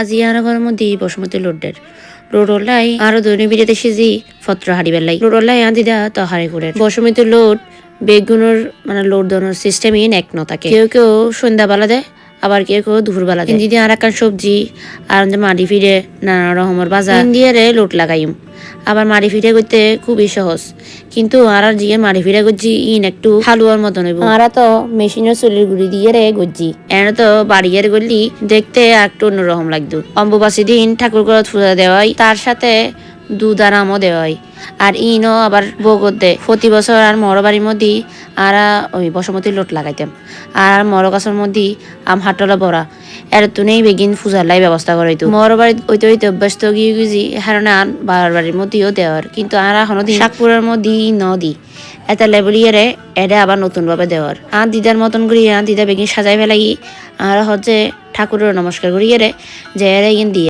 আজি আর ঘর মধ্যে বসমতি লোডের রোডলাই আরও দৈনিক বিজেতে সেজি ফত্র হারি বেলাই রোডলাই আন দিদা তো হারি করে বসমতি লোড বেগুনের মানে লোড দেওয়ার সিস্টেমই এক ন থাকে কেউ কেউ সন্ধ্যাবেলা দেয় আবার কেউ কেউ দুপুরবেলা দেয় দিদি আর সবজি আর মাটি ফিরে নানা রকমের বাজার ইন্ডিয়ারে লোড লাগাইম। আবার মারি ফিরে করতে খুবই সহজ। কিন্তু আর আর জিয়ে মারি ফিরে করছি ইন একটু হালুয়ার মতন হইব। আর তো মেশিনের চুলির গুড়ি দিয়ে রে গজ্জি এনে তো বাড়িয়ের গলি দেখতে একটু অন্যরকম লাগতো। অম্বুবাসী দিন ঠাকুর ঘর পূজা দেওয়াই তার সাথে দুধ আর আমও দেওয়াই আর ইনও আবার বগত দে প্রতি বছর আর মর বাড়ির মধ্যে আর ওই বসমতি লোট লাগাইতাম। আর মর গাছের মধ্যে আম হাটলা বড়া এর তুনেই বেগিন ফুজার লাই ব্যবস্থা করাইতো মর বাড়িত ওইতে ওইতে অভ্যস্ত গিয়ে গিয়ে হারণে আন বার বাড়ির মধ্যেও দেওয়ার কিন্তু আর এখনও দিন শাকপুরের মধ্যে ন দি এটা লেবলিয়ারে এটা আবার নতুন ভাবে দেওয়ার আর দিদার মতন করি, আর দিদা বেগিন সাজাই ফেলাই, আর হচ্ছে ঠাকুরের নমস্কার করিয়ে রে যে এরা দিয়ে